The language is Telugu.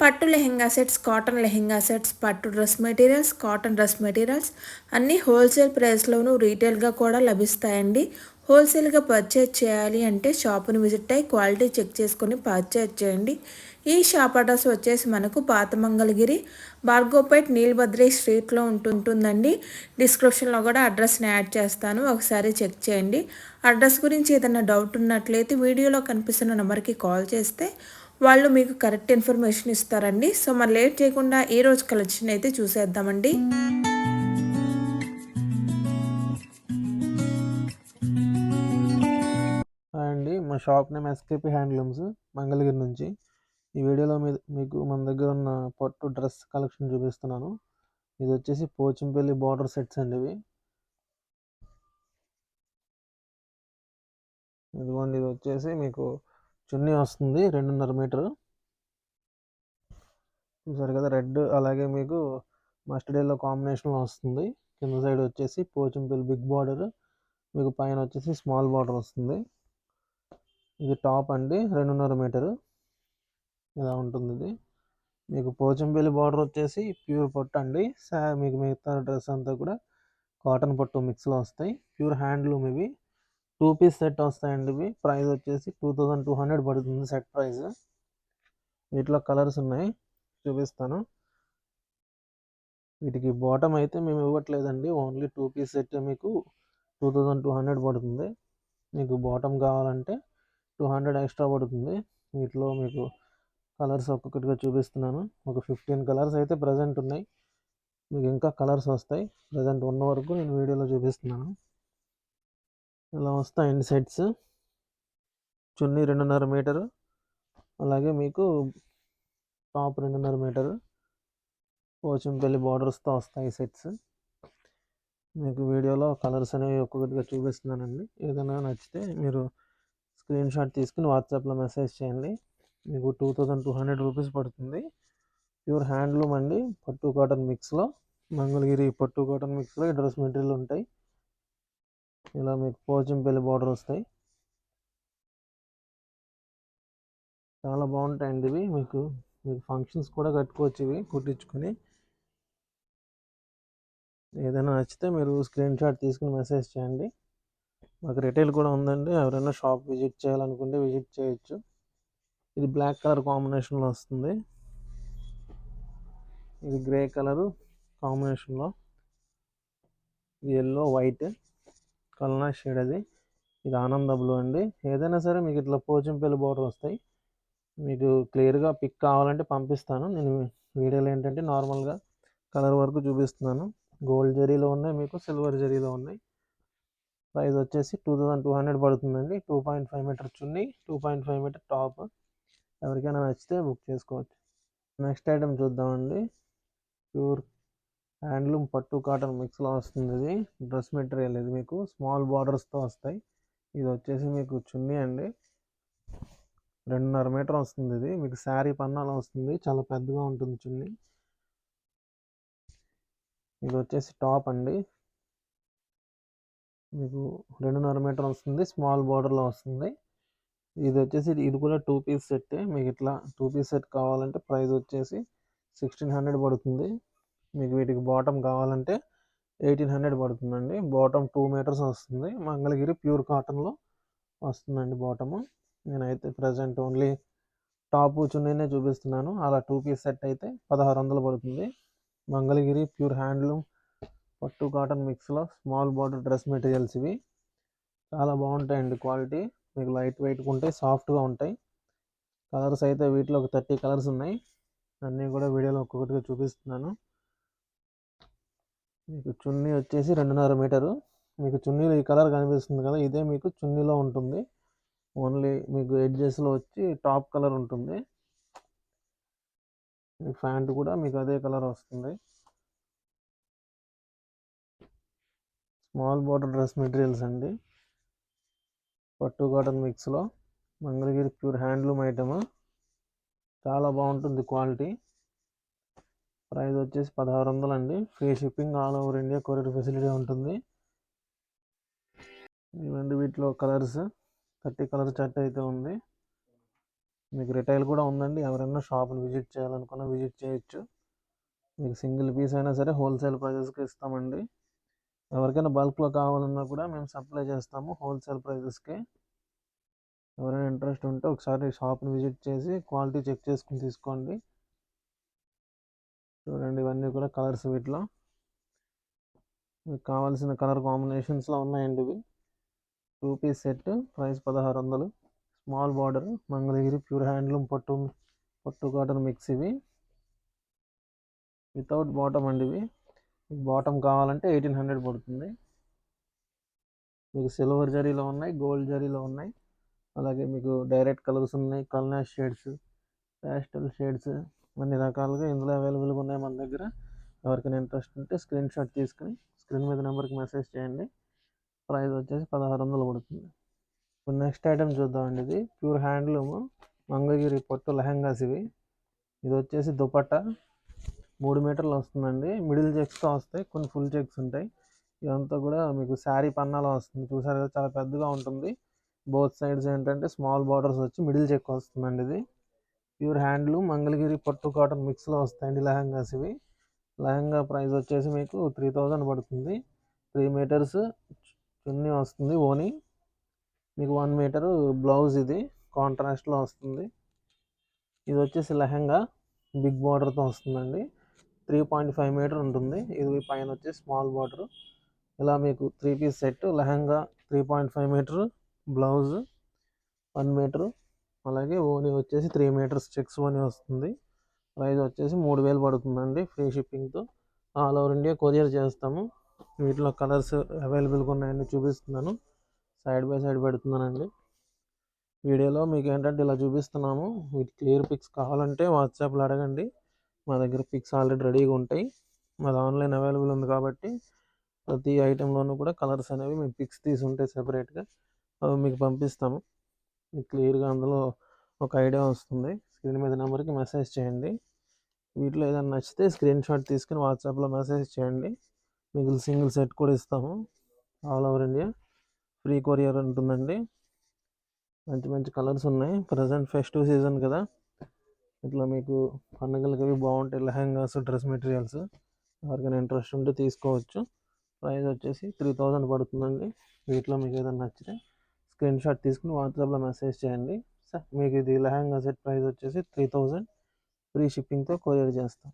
పట్టు lehenga sets cotton lehenga sets పట్టు dress materials cotton dress materials అన్నీ హోల్సేల్ ప్రైస్లోనూ రీటైల్గా కూడా లభిస్తాయండి. హోల్సేల్గా పర్చేజ్ చేయాలి అంటే షాపును విజిట్ అయ్యి క్వాలిటీ చెక్ చేసుకొని పర్చేజ్ చేయండి. ఈ షాప్ అడ్రస్ వచ్చేసి మనకు పాతమంగళగిరి భార్గోపేట్ బార్గోపేట్ నీలభద్రి స్ట్రీట్లో ఉంటుందండి. డిస్క్రిప్షన్లో కూడా అడ్రస్ని యాడ్ చేస్తాను. ఒకసారి చెక్ చేయండి. అడ్రస్ గురించి ఏదైనా డౌట్ ఉన్నట్లయితే వీడియోలో కనిపిస్తున్న నెంబర్కి కాల్ చేస్తే వాళ్ళు మీకు కరెక్ట్ ఇన్ఫర్మేషన్ ఇస్తారండి. సో మరి లేట్ చేయకుండా ఈ రోజు కలెక్షన్ అయితే చూసేద్దామండి. అండి. మా shop name SKP handlooms Mangalagiri నుంచి. ఈ వీడియోలో మీ- మీకు మన దగ్గర ఉన్న పట్టు డ్రెస్ కలెక్షన్ చూపిస్తున్నాను. ఇది వచ్చేసి పోచంపల్లి బార్డర్ సెట్స్ అండి ఇవి. ఇదిగోండి ఇది వచ్చేసి మీకు చున్నీ వస్తుంది రెండున్నర మీటర్. చూసారు కదా రెడ్ అలాగే మీకు మస్టర్డ్ ఎల్లో కాంబినేషన్లో వస్తుంది. కింద సైడ్ వచ్చేసి పోచంపల్లి బిగ్ బార్డర్ మీకు పైన వచ్చేసి స్మాల్ బార్డర్ వస్తుంది. ఇది టాప్ అండి రెండున్నర మీటరు. ఇలా ఉంటుంది ఇది. మీకు పోచంపల్లి బార్డర్ వచ్చేసి ప్యూర్ పట్టు అండి. సా మీకు మిగతా డ్రెస్ అంతా కూడా కాటన్ పట్టు మిక్స్లో వస్తాయి. ప్యూర్ హ్యాండ్లూమ్ ఇవి. టూ పీస్ సెట్ వస్తాయండి ఇవి. ప్రైస్ వచ్చేసి టూ థౌజండ్ టూ హండ్రెడ్ పడుతుంది సెట్ ప్రైస్. వీటిలో కలర్స్ ఉన్నాయి. చూపిస్తాను. వీటికి బాటమ్ అయితే మేము ఇవ్వట్లేదండి. ఓన్లీ టూ పీస్ సెట్ మీకు టూ థౌజండ్ టూ హండ్రెడ్ పడుతుంది. మీకు బాటమ్ కావాలంటే టూ హండ్రెడ్ ఎక్స్ట్రా పడుతుంది. వీటిలో మీకు కలర్స్ ఒక్కొక్కటిగా చూపిస్తున్నాను. ఒక ఫిఫ్టీన్ కలర్స్ అయితే ప్రజెంట్ ఉన్నాయి. మీకు ఇంకా కలర్స్ వస్తాయి. ప్రజెంట్ ఉన్న వరకు నేను వీడియోలో చూపిస్తున్నాను. ఇలా వస్తాయండి సెట్స్ చున్నీ రెండున్నర మీటరు. అలాగే మీకు టాప్ రెండున్నర మీటరు. పోచంపల్లి బార్డర్స్తో వస్తాయి సెట్స్ మీకు వీడియోలో కలర్స్ అనేవి ఒక్కొక్కటిగా చూపిస్తున్నానండి. ఏదైనా నచ్చితే మీరు స్క్రీన్ షాట్ తీసుకుని వాట్సాప్లో మెసేజ్ చేయండి. మీకు two thousand two hundred rupees పడుతుంది. ప్యూర్ హ్యాండ్లూమ్ అండి. పట్టు కాటన్ మిక్స్లో మంగళగిరి పట్టు కాటన్ మిక్స్లో ఈ డ్రెస్ మెటీరియల్ ఉంటాయి. ఇలా మీకు పోచంపల్లి బార్డర్ వస్తాయి. చాలా బాగుంటాయండి ఇవి. మీకు మీకు ఫంక్షన్స్ కూడా కట్టుకోవచ్చు ఇవి కుట్టించుకొని. ఏదైనా నచ్చితే మీరు స్క్రీన్ షాట్ తీసుకుని మెసేజ్ చేయండి. మాకు రిటైల్ కూడా ఉందండి. ఎవరైనా షాప్ విజిట్ చేయాలనుకుంటే విజిట్ చేయొచ్చు. ఇది బ్లాక్ కలర్ కాంబినేషన్లో వస్తుంది. ఇది గ్రే కలరు కాంబినేషన్లో. Yellow white. కల్నా షేడ్ అది. ఇది ఆనంద బ్లూ అండి. ఏదైనా సరే మీకు ఇట్లా పోచంపల్లి బోర్డర్ వస్తాయి. మీకు క్లియర్గా పిక్ కావాలంటే పంపిస్తాను. నేను వీడియోలో ఏంటంటే నార్మల్గా కలర్ వరకు చూపిస్తున్నాను. గోల్డ్ జరీలో ఉన్నాయి మీకు సిల్వర్ జరీలో ఉన్నాయి. ప్రైస్ వచ్చేసి టూ థౌజండ్ టూ హండ్రెడ్ పడుతుందండి. Two point five metre chunni two point five metre top ఎవరికైనా నచ్చితే బుక్ చేసుకోవచ్చు. నెక్స్ట్ ఐటెం చూద్దామండి. ప్యూర్ హ్యాండ్లూమ్ పట్టు కాటన్ మిక్స్లో వస్తుంది ఇది డ్రెస్ మెటీరియల్ ఇది మీకు. స్మాల్ బార్డర్స్తో వస్తాయి. ఇది వచ్చేసి మీకు చున్నీ అండి. రెండున్నర మీటర్ వస్తుంది ఇది మీకు శారీ పన్నాలో వస్తుంది. చాలా పెద్దగా ఉంటుంది చున్నీ. ఇది వచ్చేసి టాప్ అండి. మీకు రెండున్నర మీటర్ వస్తుంది. స్మాల్ బార్డర్లో వస్తుంది. ఇది వచ్చేసి ఇది కూడా టూ పీస్ సెట్టే. మీకు ఇట్లా టూ పీస్ సెట్ కావాలంటే ప్రైస్ వచ్చేసి సిక్స్టీన్ హండ్రెడ్ పడుతుంది. మీకు వీటికి బాటమ్ కావాలంటే ఎయిటీన్ హండ్రెడ్ పడుతుందండి. బాటమ్ టూ మీటర్స్ వస్తుంది. మంగళగిరి ప్యూర్ కాటన్లో వస్తుందండి బాటము నేనైతే ప్రజెంట్ ఓన్లీ టాప్ చున్నీనే చూపిస్తున్నాను. అలా టూ పీస్ సెట్ అయితే పదహారు వందలు పడుతుంది. మంగళగిరి ప్యూర్ హ్యాండ్లూమ్ పట్టు కాటన్ మిక్స్లో స్మాల్ బార్డర్ డ్రెస్ మెటీరియల్స్ ఇవి. చాలా బాగుంటాయండి క్వాలిటీ మీకు లైట్ వెయిట్గా ఉంటాయి సాఫ్ట్గా ఉంటాయి. కలర్స్ అయితే వీటిలో ఒక థర్టీ కలర్స్ ఉన్నాయి. అన్నీ కూడా వీడియోలో ఒక్కొక్కటిగా చూపిస్తున్నాను. మీకు చున్నీ వచ్చేసి రెండున్నర మీటరు. మీకు చున్నీలో ఈ కలర్ కనిపిస్తుంది కదా ఇదే మీకు చున్నీలో ఉంటుంది. ఓన్లీ మీకు ఎడ్జెస్లో వచ్చి టాప్ కలర్ ఉంటుంది. ప్యాంట్ కూడా మీకు అదే కలర్ వస్తుంది. స్మాల్ బార్డర్ డ్రెస్ మెటీరియల్స్ అండి. పట్టు cotton మిక్స్లో. Mangalagiri pure handloom item. చాలా బాగుంటుంది క్వాలిటీ. ప్రైస్ వచ్చేసి పదహారు వందలు అండి free shipping all over India courier facility ఉంటుంది. ఇవ్వండి వీటిలో కలర్స్. థర్టీ కలర్ చార్ట్ అయితే ఉంది. మీకు రిటైల్ కూడా ఉందండి. ఎవరైనా షాప్ని విజిట్ చేయాలనుకున్నా విజిట్ చేయొచ్చు. మీకు సింగిల్ పీస్ అయినా సరే హోల్సేల్ ప్రైజెస్కి ఇస్తామండి. ఎవరికైనా బల్క్లో కావాలన్నా కూడా మేము సప్లై చేస్తాము హోల్సేల్ ప్రైజెస్కి. ఎవరైనా ఇంట్రెస్ట్ ఉంటే ఒకసారి షాప్ని విజిట్ చేసి క్వాలిటీ చెక్ చేసుకుని తీసుకోండి. చూడండి ఇవన్నీ కూడా కలర్స్ వీటిలో. మీకు కావాల్సిన కలర్ కాంబినేషన్స్లో ఉన్నాయండి ఇవి. టూ పీస్ సెట్ ప్రైస్ పదహారు వందలు. Small border Mangalagiri pure handloom పట్టు పట్టు కాటన్ మిక్స్ ఇవి. వితౌట్ బాటమ్ అండి ఇవి. బాటమ్ కావాలంటే ఎయిటీన్ హండ్రెడ్ పడుతుంది. మీకు సిల్వర్ జరీలో ఉన్నాయి గోల్డ్ జరీలో ఉన్నాయి. అలాగే మీకు డైరెక్ట్ కలర్స్ ఉన్నాయి కల్నాష్ షేడ్స్ ప్యాస్టల్ షేడ్స్ అన్ని రకాలుగా ఇందులో అవైలబుల్గా ఉన్నాయి మన దగ్గర. ఎవరికైనా ఇంట్రెస్ట్ ఉంటే స్క్రీన్ షాట్ తీసుకుని స్క్రీన్ మీద నెంబర్కి మెసేజ్ చేయండి. ప్రైస్ వచ్చేసి పదహారు వందలు పడుతుంది. ఇప్పుడు నెక్స్ట్ ఐటమ్ చూద్దామండి ఇది. ప్యూర్ హ్యాండ్లూమ్ మంగళగిరి పట్టు లెహంగాస్ ఇవి. ఇది వచ్చేసి దుపట్టా. మూడు మీటర్లు వస్తుందండి. మిడిల్ చెక్స్తో వస్తాయి కొన్ని ఫుల్ చెక్స్ ఉంటాయి. ఇదంతా కూడా మీకు శారీ పన్నాలో వస్తుంది. చూసారు కదా చాలా పెద్దగా ఉంటుంది. బోత్ సైడ్స్ ఏంటంటే స్మాల్ బార్డర్స్ వచ్చి మిడిల్ చెక్ వస్తుందండి ఇది. ప్యూర్ హ్యాండ్లూమ్ మంగళగిరి పట్టు కాటన్ మిక్స్లో వస్తాయండి లెహంగాస్ ఇవి. లెహంగా ప్రైస్ వచ్చేసి మీకు త్రీ థౌజండ్ పడుతుంది. త్రీ మీటర్స్ చున్నీ వస్తుంది ఓని. మీకు వన్ మీటర్ బ్లౌజ్ ఇది కాంట్రాస్ట్లో వస్తుంది. ఇది వచ్చేసి లెహంగా బిగ్ బార్డర్తో వస్తుందండి. త్రీ పాయింట్ ఫైవ్ మీటర్ ఉంటుంది. ఇది పైన వచ్చి స్మాల్ బార్డర్. ఇలా మీకు three piece set lehenga three point five metre blouse one metre అలాగే ఓనీ వచ్చేసి త్రీ మీటర్స్ చెక్స్ ఓనీ వస్తుంది. ప్రైస్ వచ్చేసి మూడు వేలు పడుతుందండి ఫ్రీ షిప్పింగ్తో ఆల్ ఓవర్ ఇండియా కొరియర్ చేస్తాము. వీటిలో కలర్స్ అవైలబుల్గా ఉన్నాయని చూపిస్తున్నాను. సైడ్ బై సైడ్ పెడుతున్నానండి. వీడియోలో మీకు ఏంటంటే ఇలా చూపిస్తున్నాము. వీటి క్లియర్ పిక్స్ కావాలంటే వాట్సాప్లో అడగండి. మా దగ్గర పిక్స్ ఆల్రెడీ రెడీగా ఉంటాయి. మాది ఆన్లైన్ అవైలబుల్ ఉంది కాబట్టి ప్రతి ఐటెంలోనూ కూడా కలర్స్ అనేవి మేము పిక్స్ తీసి ఉంటాయి సెపరేట్గా అవి మీకు పంపిస్తాము. క్లియర్గా అందులో ఒక ఐడియా వస్తుంది. స్క్రీన్ మీద నెంబర్కి మెసేజ్ చేయండి. వీటిలో ఏదైనా నచ్చితే స్క్రీన్ షాట్ తీసుకుని వాట్సాప్లో మెసేజ్ చేయండి. మీకు సింగిల్ సెట్ కూడా ఇస్తాము. All over India. Free courier ఉంటుందండి. మంచి మంచి కలర్స్ ఉన్నాయి. ప్రజెంట్ ఫెస్టివ్ సీజన్ కదా. ఇట్లా మీకు పండుగలకి అవి బాగుంటాయి. Lehengas dress materials. ఎవరికైనా ఇంట్రెస్ట్ ఉంటే తీసుకోవచ్చు. ప్రైస్ వచ్చేసి త్రీ థౌజండ్ పడుతుందండి. వీటిలో మీకు ఏదైనా నచ్చితే స్క్రీన్ షాట్ తీసుకుని వాట్సాప్లో మెసేజ్ చేయండి. సార్ మీకు ఇది లెహంగా సెట్ ప్రైస్ వచ్చేసి త్రీ థౌజండ్ ఫ్రీ షిప్పింగ్తో కొరియర్ చేస్తాం.